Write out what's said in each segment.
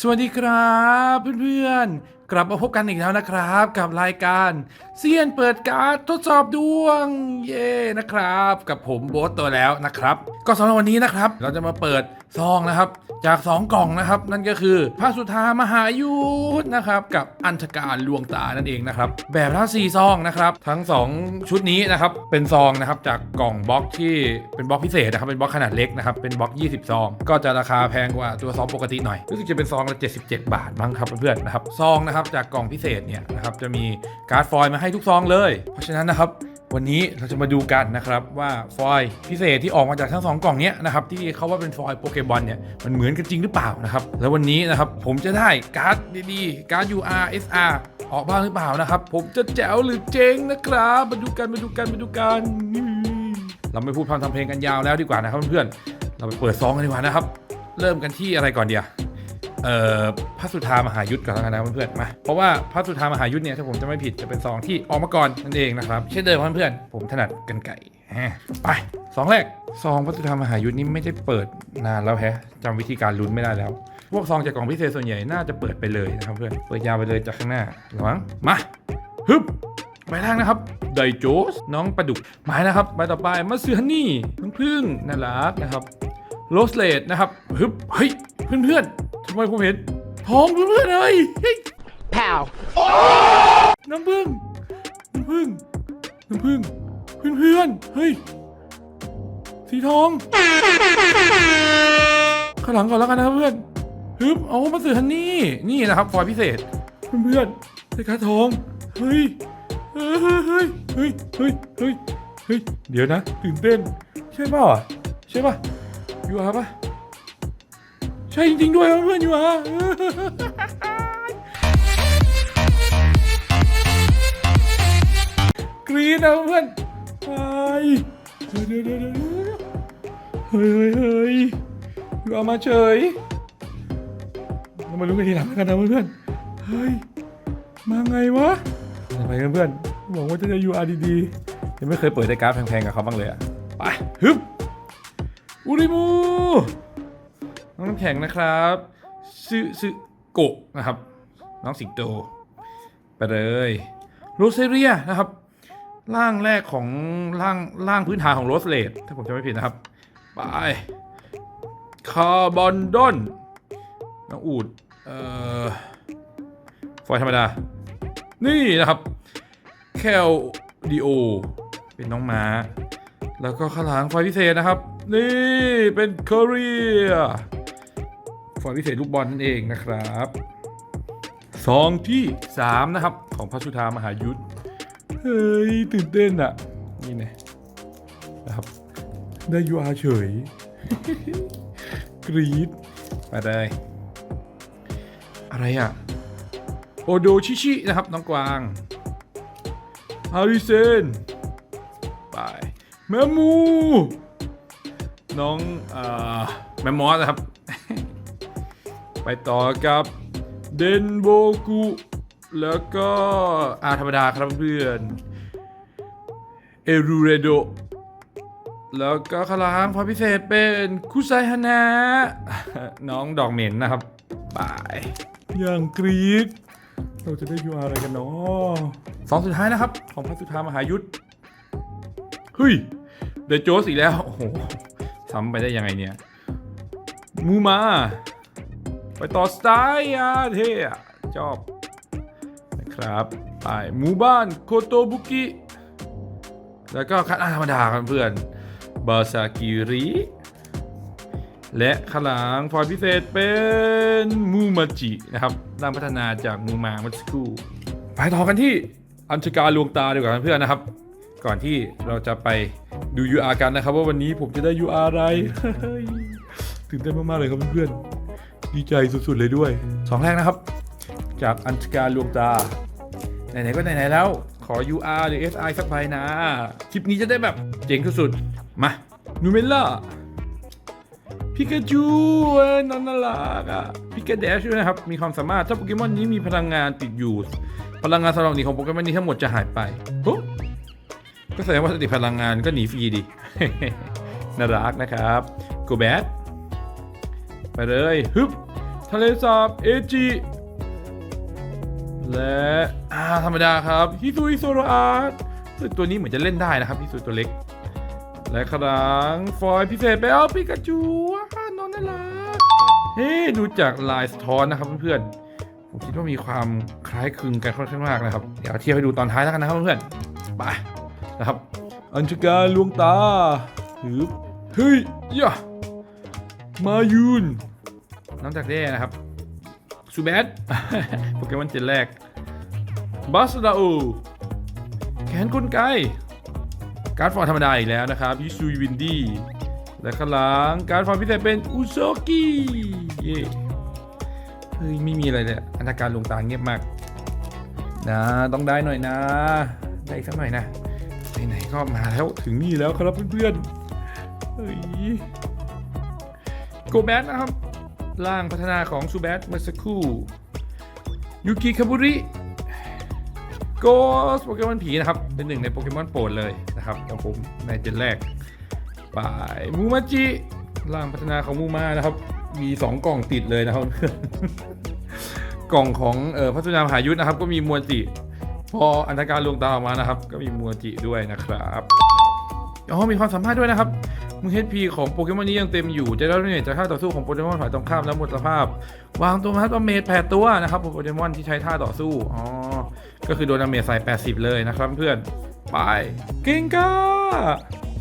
สวัสดีครับเพื่อนๆ กลับมาพบกันอีกแล้วนะครับ กับรายการเซียนเปิดการ์ดทดสอบดวง เย่นะครับ กับผมโบ๊ทตัวแล้วนะครับ ก็สำหรับวันนี้นะครับ เราจะมาเปิดซองนะครับ จาก 2 กล่องนะครับ นั่นก็คือพระสุธามหายุทธนะครับ กับอัญชการลวงตานั่นเองนะครับ แบบละสี่ซองนะครับ ทั้ง 2 ชุดนี้นะครับ เป็นซองนะครับจากกล่องบล็อกที่เป็นบล็อกพิเศษนะครับ เป็นบล็อกขนาดเล็กนะครับ เป็นบล็อก 20 ซอง ก็จะราคาแพงกว่าตัวซองปกติหน่อยรู้สึกจะเป็นซองละ77 บาทมั้งครับเพื่อนๆนะครับ ซองนะครับจากกล่องพิเศษเนี่ยนะครับจะมีการ์ดฟอยล์มาให้ทุกซองเลย เพราะฉะนั้นนะครับวันนี้เราจะมาดูกันนะครับว่าฟอยล์พิเศษที่ออกมาจากทั้งสองกล่องเนี้ยนะครับที่เขาว่าเป็นฟอยล์โปเกมอนเนี่ยมันเหมือนกันจริงหรือเปล่านะครับแล้ววันนี้นะครับผมจะได้การ์ดดีๆ การ์ด UR SR ออกบ้างหรือเปล่านะครับ ผมจะแจ๋วหรือเจ๊งนะครับมาดูกันมาดูกันมาดูกันเราไม่พูดพร่ำทำเพลงกันยาวแล้วดีกว่านะครับเพื่อนๆเราไปเปิดซองกันดีกว่านะครับ เริ่มกันที่อะไรก่อนเดียว เอ่อพระสุธามหายุทธก่อนแล้วกันนะเพื่อนๆมาเพราะว่าพระสุธามหายุทธเนี่ยถ้าผมจะไม่ผิดจะเป็นซองที่ออกมาก่อนนั่นเองนะครับเช่นเดิมเพื่อนๆผมถนัดกันไก่แฮไปซองแรกซองพระสุธามหายุทธนี่ไม่ได้เปิดนานแล้วแฮะจำวิธีการลุ้นไม่ได้แล้วพวกซองจากกล่องพิเศษส่วนใหญ่น่าจะเปิดไปเลยนะครับเพื่อนเปิดยาวไปเลยจากข้างหน้าระวังมาฮึบใบแรกนะครับไดโจสน้องปลาดุกหมายนะครับใบต่อไปมะเสือฮันนี่น้องพึ่งน่ารักนะครับ โรสเลดนะครับฮึบเฮ้ยเพื่อนๆทำไมผมเห็นท้องเพื่อนๆเลยเฮ้ย Pow. น้ำผึ้งน้ำผึ้งน้ำผึ้งเพื่อนๆเฮ้ยสีทองข้างหลังก่อนแล้วกันนะครับเพื่อนฮึบเอามาสื่อฮันนี่นี่นะครับฟอยล์พิเศษ เพื่อนๆใส่กระทองเฮ้ยเฮ้ยเฮ้ยเฮ้ยเฮ้ยเฮ้ยเฮ้ยเดี๋ยวนะตื่นเต้นใช่เปล่าอะใช่ป่ะอ ยู่อะปะใช่จริงๆด้วยเพื่อนอยู่อะกรีดนะเพื่อนไปเดี๋ยวเดี๋ยวเดี๋ยวเฮ้ยเฮ้ยเฮ้ยอยู่เอามาเฉยเรามาลุ้กันทีหลังกันนะเพื่อนเฮ้ย มาไงวะไปกันเพื่อนหวังว่าจะได้ UR ดีๆยังไม่เคยเปิดได้การ์ดแพงๆกับเขาบ้างเลยอะไปฮึบ อุริมูน้องน้ำแข็งนะครับซึซึโกะนะครับ น้องสิงโต ไปเลยโรเซเรียนะครับ ร่างแรกของร่างร่างพื้นฐานของโรสเลดถ้าผมจำไม่ผิดนะครับ ไป คาร์บอนดอน น้องอูด เอ่อ ฟอยธรรมดา นี่นะครับ แคลดิโอ เป็นน้องม้า แล้วก็ข้างหลังไฟพิเศษนะครับ นี่เป็นเคอรีไฟพิเศษลูกบอลนั่นเองนะครับซองที่3นะครับ ของพระสุธามหายุทธเฮ้ยตื่นเต้นอะนี่ไงนะครับ ได้ยูอาเฉย กรีดไปเลยอะไรอะโอโดชิชินะครับ น้องกวางฮาริเซนไปแมมู น้องเอ่อแมมมอสนะครับ ไปต่อกับเดนโบกุแล้วก็อาธรรมดาครับเพื่อนเอรูเรโดแล้วก็ขางหลางพอพิเศษเป็นคุไซฮานะ น้องดอกเหม็นนะครับไปอย่างกรีดเราจะได้ยูอะไรกันเนาะสองสุดท้ายนะครับ ของพระสุธามหายุทธเฮ้ย เดอะโจสอีกแล้ว โอ้โห ซ้ำไปได้ยังไงเนี่ย มูมา ไปต่อสไตล์อาเท่อะชอบนะครับไปหมู่บ้านโคโตบุกิแล้วก็คัดอาธรรมดาครับเพื่อนบาซากิริและขลังฟอยพิเศษเป็นมูมาจินะครับร่างพัฒนาจากมูมาเมื่อสักครู่ไปต่อกันที่อัญชการลวงตาดีกว่าเพื่อนนะครับ ก่อนที่เราจะไป ดู UR กันนะครับว่าวันนี้ผมจะได้ UR อะไรเฮ้ยตื่นเต้นมากๆเลยครับเพื่อนๆดีใจสุดๆเลยด้วยสองแรกนะครับ จากอัญชการลวงตาไหนๆก็ไหนๆแล้วขอ UR หรือ SI สักใบนะ คลิปนี้จะได้แบบเจ๋งสุดๆมานูเมล่าพิกาจูเอ้ยน้องน่ารักอะพิกาแดชด้วยนะครับ มีความสามารถถ้าโปเกมอนนี้มีพลังงานติดอยู่ พลังงานสำหรับหนีของโปเกมอนนี้ทั้งหมดจะหายไปโอ้ ก็แสดงว่าสติพลังงานก็หนีฟรีดิน่ารักนะครับโกแบดไปเลยฮึบทะเลสาบเอจิและอ่าธรรมดาครับฮิซุยโซโรอาร์ซึ่งตัวนี้เหมือนจะเล่นได้นะครับฮิซุยตัวเล็ก และครั้งฟอยพิเศษไปเอาปิกาจูอานอนน่ารักเฮ้ดูจากลายสะท้อนนะครับเพื่อนๆผมคิดว่ามีความคล้ายคลึงกันค่อนข้างมากนะครับ เดี๋ยวเทียบให้ดูตอนท้ายแล้วกันนะครับเพื่อนๆไป นะครับ อัญชการลวงตาฮึบเฮ้ยย่ามายูนน้ำจากแด้นะครับซูแบทโปเกมอนเจนแรกบัสดาโอแขนกลไก การ์ดฟอร์ธรรมดาอีกแล้วนะครับยิซูวินดี้และข้างหลังการ์ดฟอร์มพิเศษเป็นอุโซกิเย่เฮ้ยไม่มีอะไรเลยอันตรการลวงตาเงียบมากนะต้องได้หน่อยนะ ได้สักหน่อยนะ ไหนๆก็มาแล้วถึงนี่แล้วครับเพื่อนๆเฮ้ยโกแบทนะครับร่างพัฒนาของซูแบทเมื่อสักครู่ยูกิคาบุริโกสโปเกมอนผีนะครับ เป็นหนึ่งในโปเกมอนโปรดเลยนะครับของผมในเจนแรกไปมูมาจิร่างพัฒนาของมูมานะครับ มี 2 กล่องติดเลยนะครับ กล่องของเอ่อพัฒนามหายุทธนะครับ ก็มีมัวจิ พออันตรการลวงตาออกมานะครับ ก็มีมัวจิด้วยนะครับอ๋อมีความสามารถด้วยนะครับมือ HP ของโปเกมอนนี้ยังเต็มอยู่ จะได้เนี่ยจากท่าต่อสู้ของโปเกมอนฝ่ายตรงข้ามและหมดสภาพ วางตัวมาตัวเมจแปดตัวนะครับโปเกมอนที่ใช้ท่าต่อสู้ อ๋อ ก็คือโดนดาเมจใส่ 80 เลยนะครับเพื่อน ไป เก่งก้า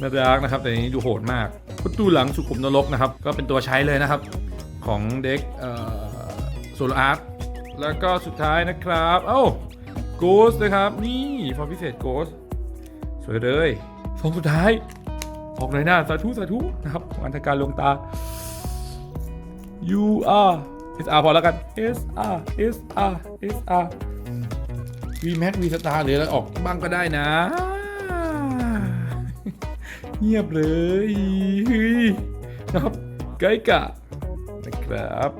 น่ารักนะครับ แต่อันนี้ดูโหดมากประตูหลังสุขุมนรกนะครับ ก็เป็นตัวใช้เลยนะครับ ของเด็กโซลอาร์ตแล้วก็สุดท้ายนะครับ เอ้า โกสนะครับ นี่ฟอร์มพิเศษโกสสวยเลยฟองสุดท้าย ออกเลยหน้าสาธุสาธุนะครับอันตรการลงตา U R S R พอแล้วกัน S R S R S R V Max V Star หรืออะไรออกบ้างก็ได้นะ เงียบเลยนะครับไกกะนะครับ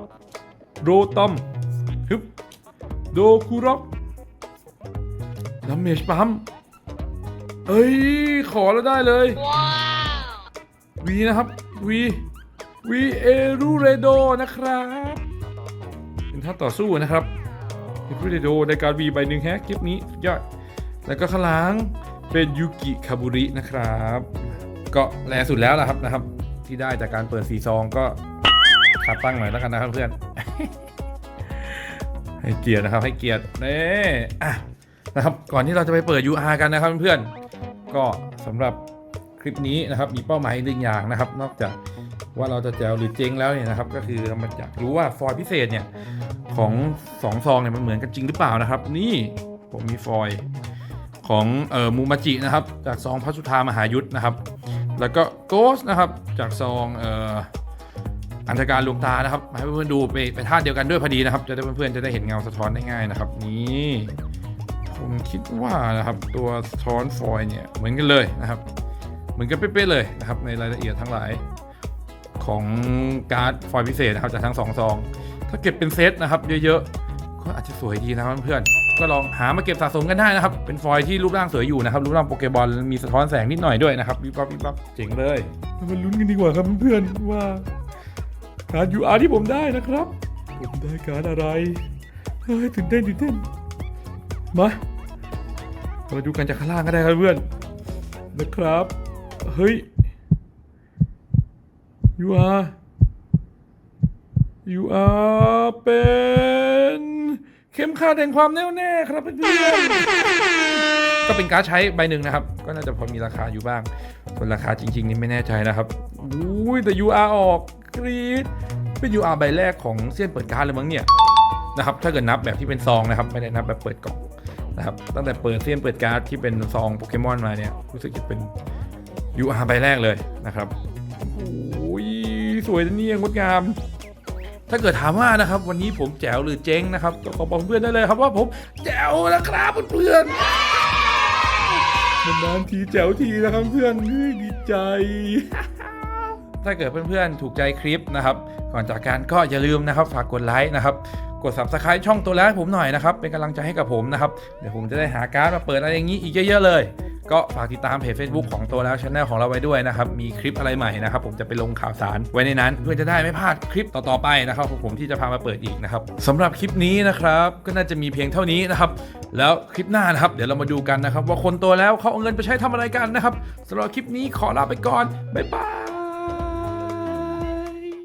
โรตอมฮึบโดคูร็อก น้ำเมจปั๊มเอ้ย ขอแล้วได้เลยวีนะครับวีวีเอรูเรโดนะครับ เป็นท่าต่อสู้นะครับเอรูเรโดในการวีใบหนึ่งแฮกคลิปนี้สุดยอดแล้วก็ข้างหลังเป็นยูกิคาบุรินะครับ ก็แลสุดแล้วล่ะครับนะครับ ที่ได้จากการเปิดสีซองก็ขาตั้งหน่อยแล้วกันนะครับเพื่อนให้เกียรตินะครับให้เกียรติเน่อะ นะครับก่อนที่เราจะไปเปิด UR กันนะครับเพื่อนๆก็สำหรับคลิปนี้นะครับมีเป้าหมายหนึ่งอย่างนะครับ นอกจากว่าเราจะแจวหรือเจ๊งแล้วเนี่ยนะครับ ก็คือเรามาอยากรู้ว่าฟอยล์พิเศษเนี่ยของสองซองเนี่ยมันเหมือนกันจริงหรือเปล่านะครับ นี่ผมมีฟอยล์ของเอ่อมูมาจินะครับจากซองพระสุธามหายุทธนะครับ แล้วก็โกสนะครับจากซองเอ่ออันธการลวงตานะครับให้เพื่อนๆดูไปไปท่าเดียวกันด้วยพอดีนะครับ จะได้เพื่อนๆจะได้เห็นเงาสะท้อนได้ง่ายนะครับ นี่ ผมคิดว่านะครับตัวสะท้อนฟอยเนี่ยเหมือนกันเลยนะครับ เหมือนกันเป๊ะๆเลยนะครับในรายละเอียดทั้งหลายของการ์ดฟอยพิเศษนะครับจากทั้งสองซองถ้าเก็บเป็นเซตนะครับเยอะๆก็อาจจะสวยดีนะครับเพื่อนๆก็ลองหามาเก็บสะสมกันได้นะครับ เป็นฟอยที่รูปร่างสวยอยู่นะครับรูปร่างโปเกบอลมีสะท้อนแสงนิดหน่อยด้วยนะครับวิบวับวิบวับเจ๋งเลยมาลุ้นกันดีกว่าครับเพื่อนๆว่าการ์ด UR ที่ผมได้นะครับ ผมได้การ์ดอะไรเฮ้ยตื่นเต้นตื่นเต้น มาเราดูกันจากข้างล่างก็ได้ครับเพื่อนนะครับ เฮ้ย UR UR เป็นเข็มขัดแห่งความแน่วแน่ครับเพื่อนก็เป็นการ์ดใช้ใบหนึ่งนะครับ ก็น่าจะพอมีราคาอยู่บ้าง ส่วนราคาจริง ๆ นี่ไม่แน่ใจนะครับอุ้ยแต่ UR ออกกรีดเป็น UR ใบแรกของเส้นเปิดการ์ดเลยมั้งเนี่ยนะครับถ้าเกิดนับแบบที่เป็นซองนะครับ ไม่ได้นับแบบเปิดกล่อง นะครับตั้งแต่เปิดเส้นเปิดการ์ดที่เป็นซองโปเกมอนมาเนี่ยรู้สึกจะเป็น UR ใบแรกเลยนะครับโอ้ยสวยนี่ยงดงาม ถ้าเกิดถามว่านะครับ วันนี้ผมแจ๋วหรือเจ๊งนะครับก็ขอบอกเพื่อนได้เลยครับว่าผมแจ๋วนะครับเพื่อนนานทีแจ๋วทีนะครับเพื่อนเฮ้ยดีใจ ถ้าเกิดเพื่อนๆถูกใจคลิปนะครับ ก่อนจากการก็อย่าลืมนะครับ ฝากกดไลค์นะครับ กด subscribe ช่องตัวแล้วให้ผมหน่อยนะครับ เป็นกำลังใจให้กับผมนะครับ เดี๋ยวผมจะได้หาการ์ดมาเปิดอะไรอย่างนี้อีกเยอะๆเลย ก็ฝากติดตามเพจ Facebook ของตัวแล้วช anel ของเราไว้ด้วยนะครับ มีคลิปอะไรใหม่นะครับ ผมจะไปลงข่าวสารไว้ในนั้น เพื่อจะได้ไม่พลาดคลิปต่อๆไปนะครับของผมที่จะพามาเปิดอีกนะครับสำหรับคลิปนี้นะครับก็น่าจะมีเพียงเท่านี้นะครับแล้วคลิปหน้านะครับ เดี๋ยวเรามาดูกันนะครับ ว่าคนโตแล้วเขาเอาเงินไปใช้ทำอะไรกันนะครับสำหรับคลิปนี้ขอลาไปก่อนบ๊ายบาย